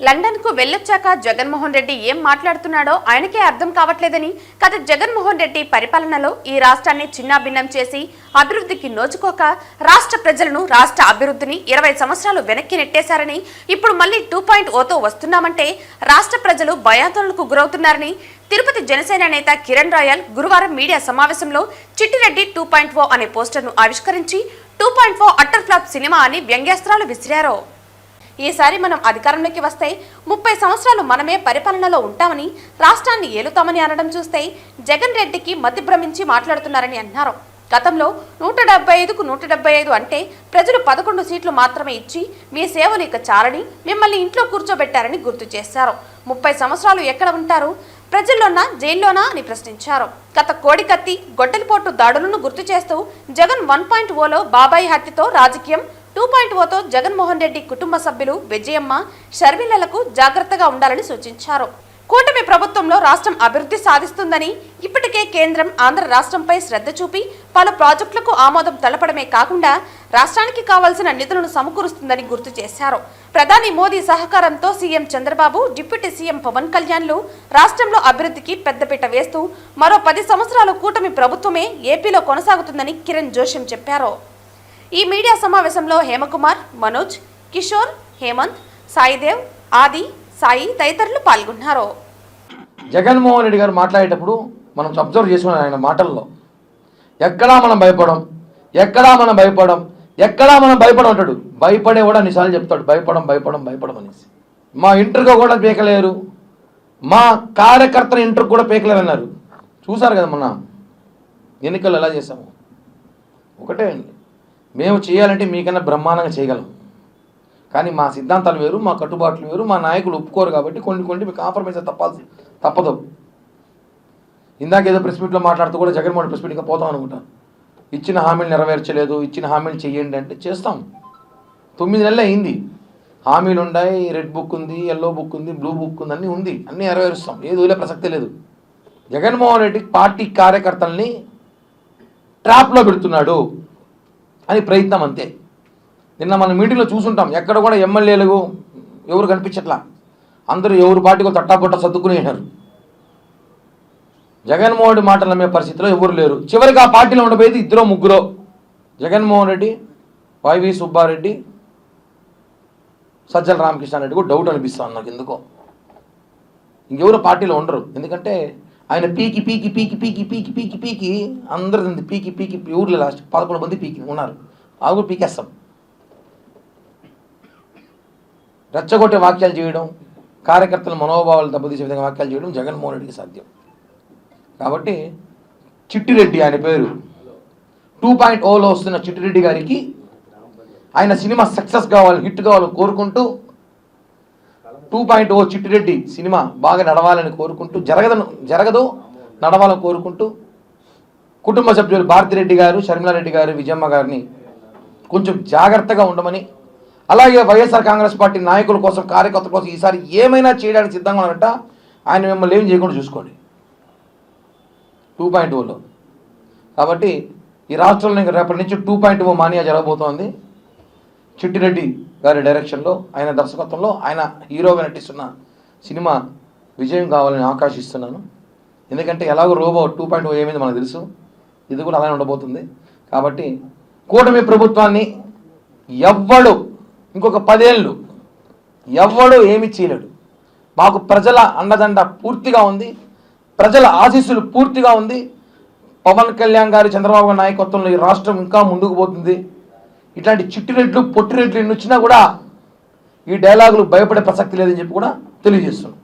లండన్కు వెళ్ళొచ్చాక జగన్మోహన్ రెడ్డి ఏం మాట్లాడుతున్నాడో ఆయనకే అర్థం కావట్లేదని గత జగన్మోహన్ రెడ్డి పరిపాలనలో ఈ రాష్ట్రాన్ని చిన్నాభిన్నం చేసి అభివృద్ధికి నోచుకోక రాష్ట్ర ప్రజలను రాష్ట్ర అభివృద్ధిని ఇరవై సంవత్సరాలు వెనక్కి నెట్టేశారని ఇప్పుడు మళ్ళీ టూ పాయింట్ ఓతో వస్తున్నామంటే రాష్ట్ర ప్రజలు భయాందోళనకు గురవుతున్నారని తిరుపతి జనసేన నేత కిరణ్ రాయల్ గురువారం మీడియా సమావేశంలో చిట్టిరెడ్డి టూ పాయింట్ ఓ అనే పోస్టర్ను ఆవిష్కరించి two point O utter flop cinema అని వ్యంగ్యాస్త్రాలు విసిరారు. ఈసారి మనం అధికారంలోకి వస్తే ముప్పై సంవత్సరాలు మనమే పరిపాలనలో ఉంటామని రాష్ట్రాన్ని ఏలుతామని అనడం చూస్తే జగన్ రెడ్డికి మతి భ్రమించి మాట్లాడుతున్నారని అన్నారు. గతంలో నూట డెబ్బై ఐదుకు నూట డెబ్బై ఐదు అంటే ప్రజలు పదకొండు సీట్లు మాత్రమే ఇచ్చి మీ సేవలు ఇక చాలని మిమ్మల్ని ఇంట్లో కూర్చోబెట్టారని గుర్తు చేశారు. ముప్పై సంవత్సరాలు ఎక్కడ ఉంటారు? ప్రజల్లోనా జైల్లోనా అని ప్రశ్నించారు. గత కోడికత్తి గొడ్డలిపోటు దాడులను గుర్తు చేస్తూ జగన్ వన్ పాయింట్ ఓలో బాబాయి హత్యతో రాజకీయం టూ పాయింట్ ఓతో జగన్మోహన్ రెడ్డి కుటుంబ సభ్యులు విజయమ్మ షర్మిలలకు జాగ్రత్తగా ఉండాలని సూచించారు. కూటమి ప్రభుత్వంలో రాష్ట్రం అభివృద్ధి సాధిస్తుందని ఇప్పటికే కేంద్రం ఆంధ్ర రాష్ట్రంపై శ్రద్ధ చూపి పలు ప్రాజెక్టులకు ఆమోదం తెలపడమే కాకుండా రాష్ట్రానికి కావాల్సిన నిధులను సమకూరుస్తుందని గుర్తు చేశారు. ప్రధాని మోదీ సహకారంతో CM Chandrababu deputy CM Pawan కళ్యాణ్లు రాష్ట్రంలో అభివృద్ధికి పెద్దపీట వేస్తూ మరో పది సంవత్సరాల కూటమి ప్రభుత్వమే ఏపీలో కొనసాగుతుందని కిరణ్ జోషిం చెప్పారు. ఈ మీడియా సమావేశంలో హేమకుమార్ మనోజ్ కిషోర్ హేమంత్ సాయిదేవ్ ఆది సాయి తదితరులు పాల్గొన్నారు. జగన్మోహన్ రెడ్డి గారు మాట్లాడేటప్పుడు మనం అబ్జర్వ్ చేసుకున్నాం ఆయన మాటల్లో. ఎక్కడా మనం భయపడం ఎక్కడా మనం భయపడం ఎక్కడా మనం భయపడం అంటాడు భయపడే కూడా అన్నిసార్లు చెప్తాడు భయపడం భయపడం భయపడం అనేసి. మా ఇంటర్గా కూడా పీకలేరు. మా కార్యకర్తల ఇంటర్ కూడా పీకలేరు అన్నారు చూసారు కదా మొన్న ఎన్నికలు ఎలా చేసాము ఒకటే అండి. మేము చేయాలంటే మీకన్నా బ్రహ్మాండంగా చేయగలం. కానీ మా సిద్ధాంతాలు వేరు మా కట్టుబాట్లు వేరు మా నాయకులు ఒప్పుకోరు కాబట్టి కొన్ని కొన్ని మీకు కాంప్రమైజ్ తప్పాల్సి తప్పదు. ఇందాక ఏదో ప్రెస్ మీట్లో మాట్లాడుతూ కూడా జగన్మోహన్ ప్రెస్ మీట్గా పోతాం అనుకుంటాను. ఇచ్చిన హామీలు నెరవేర్చలేదు ఇచ్చిన హామీలు చేయండి అంటే చేస్తాం. తొమ్మిది నెలలు అయింది. హామీలు ఉన్నాయి రెడ్ బుక్ ఉంది ఎల్లో బుక్ ఉంది బ్లూ బుక్ ఉంది అన్నీ ఉంది. అన్నీ నెరవేరుస్తాం. ఏది వదిలే ప్రసక్తి లేదు. జగన్మోహన్ రెడ్డి పార్టీ కార్యకర్తల్ని ట్రాప్లో పెడుతున్నాడు అని ప్రయత్నం అంతే. నిన్న మన మీటింగ్లో చూసుంటాం. ఎక్కడ కూడా ఎమ్మెల్యేలు ఎవరు కనిపించట్లా? అందరూ ఎవరు పార్టీకి తట్టాపట్ట సర్దుకునేసారు జగన్మోహన్ రెడ్డి మాటలు నమ్మే పరిస్థితిలో ఎవరు లేరు. చివరికి ఆ పార్టీలో ఉండబోయేది ఇద్దరు ముగ్గురు. జగన్మోహన్ రెడ్డి వైవి సుబ్బారెడ్డి సజ్జల రామకృష్ణారెడ్డి కూడా డౌట్ అనిపిస్తాను నాకు ఎందుకో. ఇంకెవరు పార్టీలో ఉండరు. ఎందుకంటే ఆయన పీకి పీకి పీకి పీకి పీకి పీకి పీకి అందరు పీకి పీకి ఊర్లో లాస్ట్ పదకొండు మంది పీకి ఉన్నారు. ఆ కూడా పీకేస్తాం. రెచ్చగొట్టే వాక్యాలు చేయడం కార్యకర్తల మనోభావాలు దెబ్బతీసే విధంగా వాక్యాలు చేయడం జగన్మోహన్ రెడ్డికి సాధ్యం. కాబట్టి చిట్టిరెడ్డి ఆయన పేరు. టూ పాయింట్ ఓలో వస్తున్న చిట్టిరెడ్డి గారికి ఆయన సినిమా సక్సెస్ కావాలి హిట్ కావాలని కోరుకుంటూ two point O Chittireddy cinema బాగా నడవాలని కోరుకుంటూ జరగదను జరగదు నడవాలని కోరుకుంటూ కుటుంబ సభ్యులు భారతిరెడ్డి గారు షర్మిలారెడ్డి గారు విజయమ్మ గారిని కొంచెం జాగ్రత్తగా ఉండమని అలాగే వైఎస్ఆర్ కాంగ్రెస్ పార్టీ నాయకుల కోసం కార్యకర్తల కోసం ఈసారి ఏమైనా చేయడానికి సిద్ధంగా ఉన్నట్ట ఆయన మిమ్మల్ని ఏం చేయకుండా చూసుకోండి. టూ పాయింట్ ఓలో కాబట్టి ఈ రాష్ట్రంలో ఇంకా రేపటి నుంచి టూ పాయింట్ ఓ మానియా జరగబోతోంది. చిట్టిరెడ్డి గారి డైరెక్షన్లో ఆయన దర్శకత్వంలో ఆయన హీరోగా నటిస్తున్న సినిమా విజయం కావాలని ఆకాశిస్తున్నాను ఎందుకంటే ఎలాగో రోబో టూ పాయింట్ ఓ oh ఏమైంది మనకు తెలుసు. ఇది కూడా అలానే ఉండబోతుంది. కాబట్టి కూటమి ప్రభుత్వాన్ని ఎవ్వడు ఇంకొక పదేళ్ళు ఎవ్వడు ఏమి చేయలేడు. మాకు ప్రజల అండదండ పూర్తిగా ఉంది. ప్రజల ఆశీస్సులు పూర్తిగా ఉంది. పవన్ కళ్యాణ్ గారి చంద్రబాబు నాయకత్వంలో ఈ రాష్ట్రం ఇంకా ముందుకు పోతుంది. ఇట్లాంటి పొట్టి పొట్టిరెడ్లు ఎన్ని వచ్చినా కూడా ఈ డైలాగులు భయపడే ప్రసక్తి లేదని చెప్పి కూడా తెలియజేస్తున్నాం.